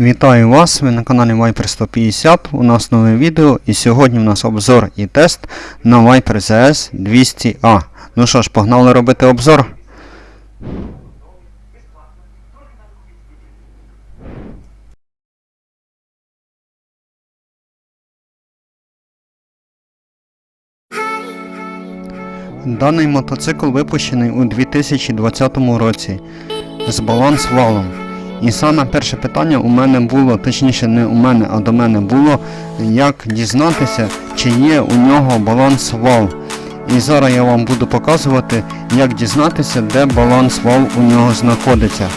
Вітаю вас, ви на каналі Viper 150. У нас нове відео і сьогодні у нас обзор і тест на Viper ZS 200A. Ну що ж, погнали робити обзор. Даний мотоцикл випущений у 2020 році з баланс валом. І саме перше питання у мене було, точніше не у мене, а до мене було, як дізнатися, чи є у нього баланс вал. І зараз я вам буду показувати, як дізнатися, де баланс вал у нього знаходиться.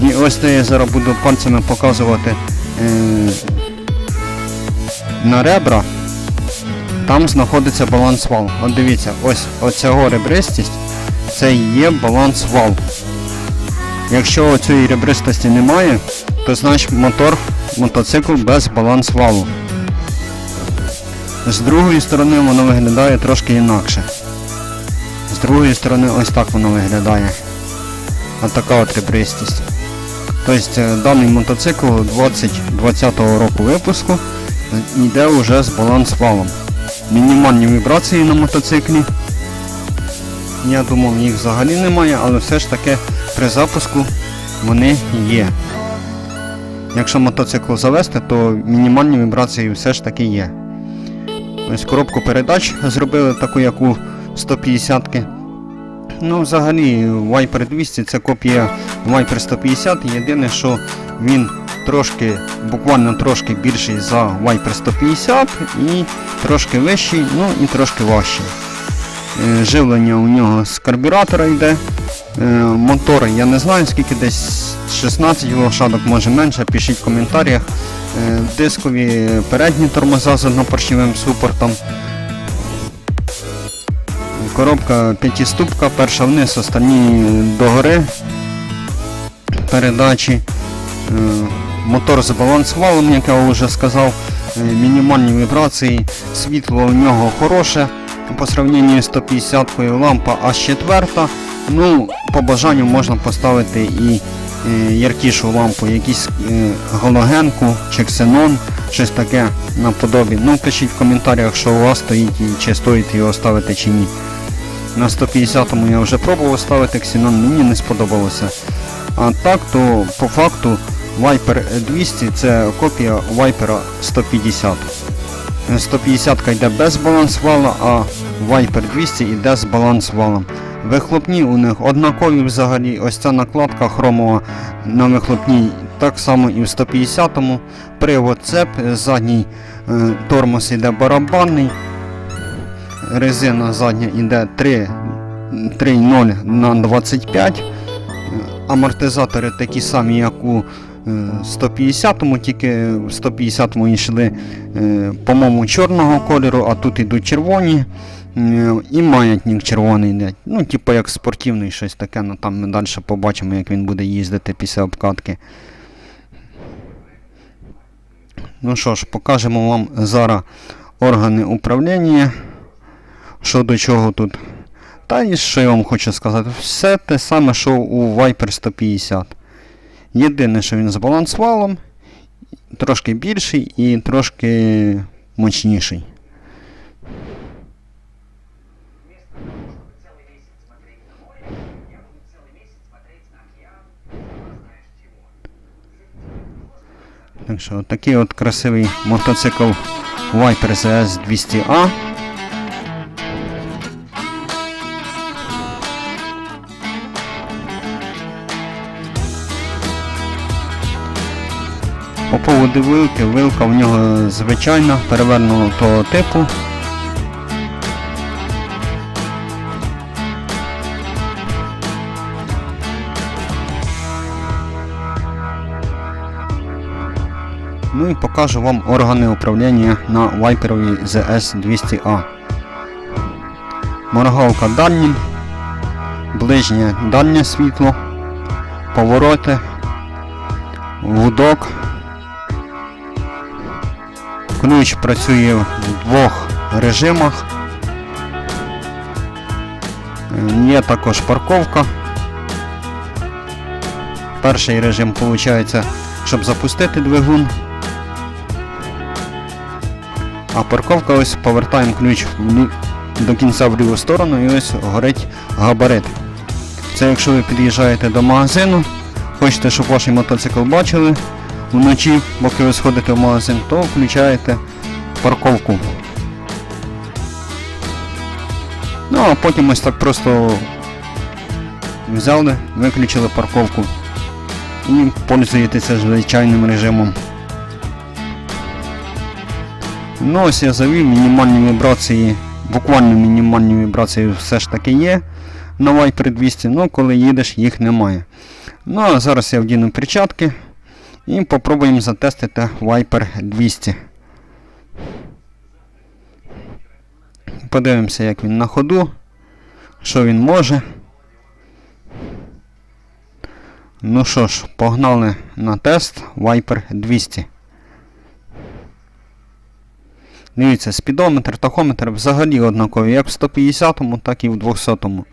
І ось де я зараз буду пальцями показувати е, на ребра. Там знаходиться баланс вал. От дивіться, ось оцього ребристість це є баланс вал. Якщо цієї ребристості немає, то значить мотор, мотоцикл без баланс валу. З другої сторони воно виглядає трошки інакше. З другої сторони ось так воно виглядає. Ось така от ребристість. Тобто е, даний мотоцикл 2020 року випуску йде вже з баланс валом. Мінімальні вібрації на мотоциклі. Я думав їх взагалі немає, але все ж таки при запуску вони є. Якщо мотоцикл завести, то мінімальні вібрації все ж таки є. Ось коробку передач зробили таку, як у 150 -ки. Ну, взагалі, Viper 200 це копія Viper 150. Єдине, що він трошки, буквально трошки більший за Viper 150 і трошки вищий, ну і трошки важчий. Е, Живлення у нього з карбюратора йде. Е, Мотор, я не знаю, скільки десь 16 лошадок, може менше, пишіть в коментарях. Е, Дискові передні тормоза з однопоршневим супортом. Коробка п'ятиступка, перша вниз, останні догори передачі. Мотор з балансвалом, як я вже сказав, е, мінімальні вібрації, світло у нього хороше по сравненню з 150-кою, лампа аж четверта. Ну, по бажанню можна поставити і е, яркішу лампу, якусь е, галогенку чи ксенон, щось таке наподобі. Ну, пишіть в коментарях, що у вас стоїть і чи стоїть його ставити чи ні. На 150-му я вже пробував ставити ксенон, мені не сподобалося. А так, то по факту Viper 200 це копія Viper 150. 150 йде без баланс вала, а Viper 200 йде з баланс валом. Вихлопні у них однакові взагалі, ось ця накладка хромова на вихлопній, так само і в 150-му. Привод цеп, задній е, тормоз йде барабанний, резина задня йде 3.0 на 25. Амортизатори такі самі, як у е, 150-му, тільки в 150-му йшли, е, по-моєму, чорного кольору, а тут йдуть червоні. Е, І маятник червоний йде. Ну, типу як спортивний щось таке, ну там ми далі побачимо, як він буде їздити після обкатки. Ну що ж, покажемо вам зараз органи управління. Що до чого тут. Та і що я вам хочу сказати, все те саме, що у Viper 150. Єдине, що він з балансвалом, трошки більший і трошки мощніший. Так що такий от красивий мотоцикл Viper ZS 200A. Поводу вилки, вилка в нього звичайна, перевернутого типу. Ну і покажу вам органи управління на Viper ZS 200A. Моргалка дальнім, ближнє дальнє світло, повороти, гудок. Ключ працює в двох режимах. Е, Є також парковка. Перший режим виходить, щоб запустити двигун. А парковка ось повертаємо ключ до кінця в ліву сторону і ось горить габарит. Це якщо ви під'їжджаєте до магазину, хочете, щоб ваш мотоцикл бачили вночі, поки ви сходите в магазин, то включаєте парковку. Ну а потім ось так просто взяли, виключили парковку і пользуєтеся звичайним режимом. Ну ось я завів мінімальні вібрації, буквально мінімальні вібрації все ж таки є на Viper 200, але коли їдеш їх немає. Ну а зараз я вдіну перчатки і попробуємо затестити Viper 200. Подивимося, як він на ходу, що він може. Ну що ж, погнали на тест Viper 200. Дивіться, спідометр, тахометр взагалі однакові, як в 150-му, так і в 200-му.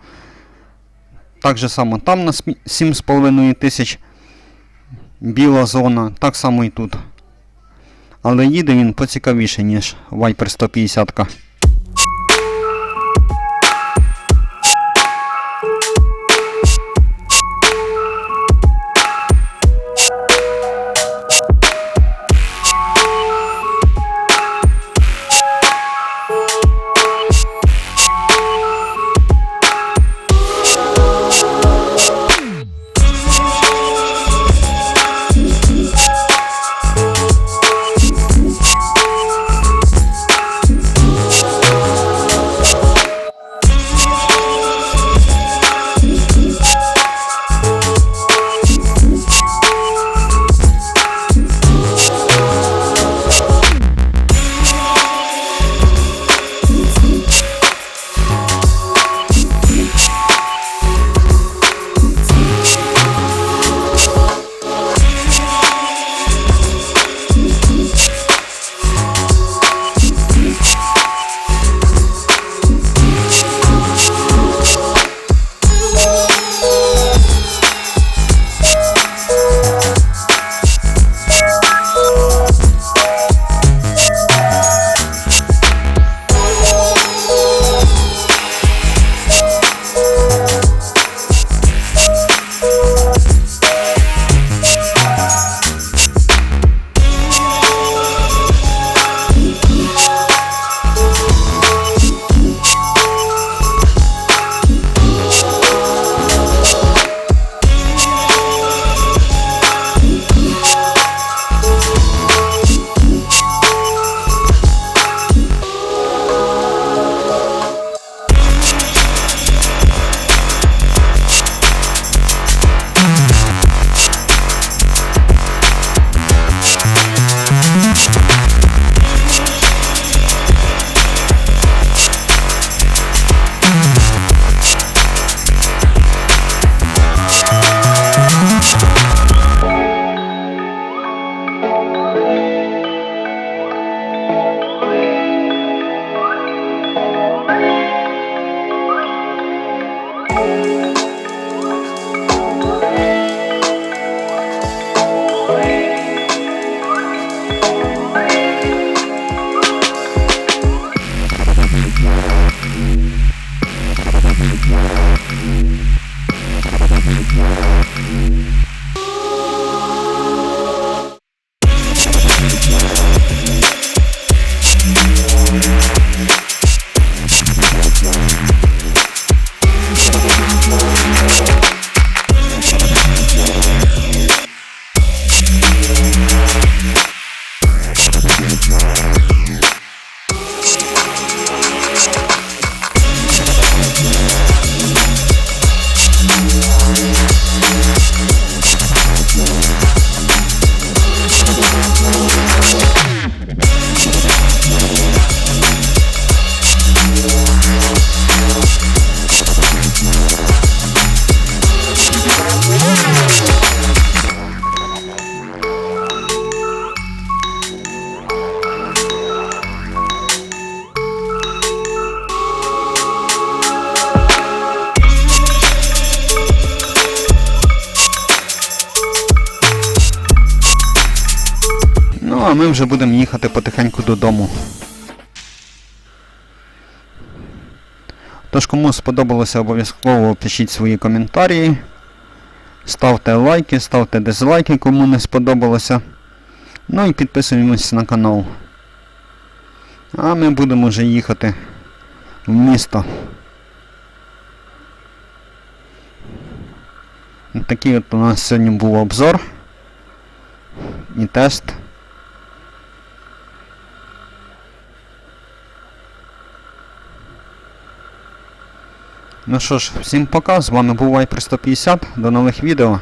Так же само там на смі- 7,5 тисяч біла зона, так само і тут. Але їде він поцікавіше, ніж Viper 150. А ми вже будемо їхати потихеньку додому. Тож, кому сподобалося, обов'язково пишіть свої коментарі. Ставте лайки, ставте дизлайки, кому не сподобалося. Ну і підписуємось на канал. А ми будемо вже їхати в місто. Такий от у нас сьогодні був обзор і тест. Ну що ж, всім пока, з вами був Viper 150, до нових відео.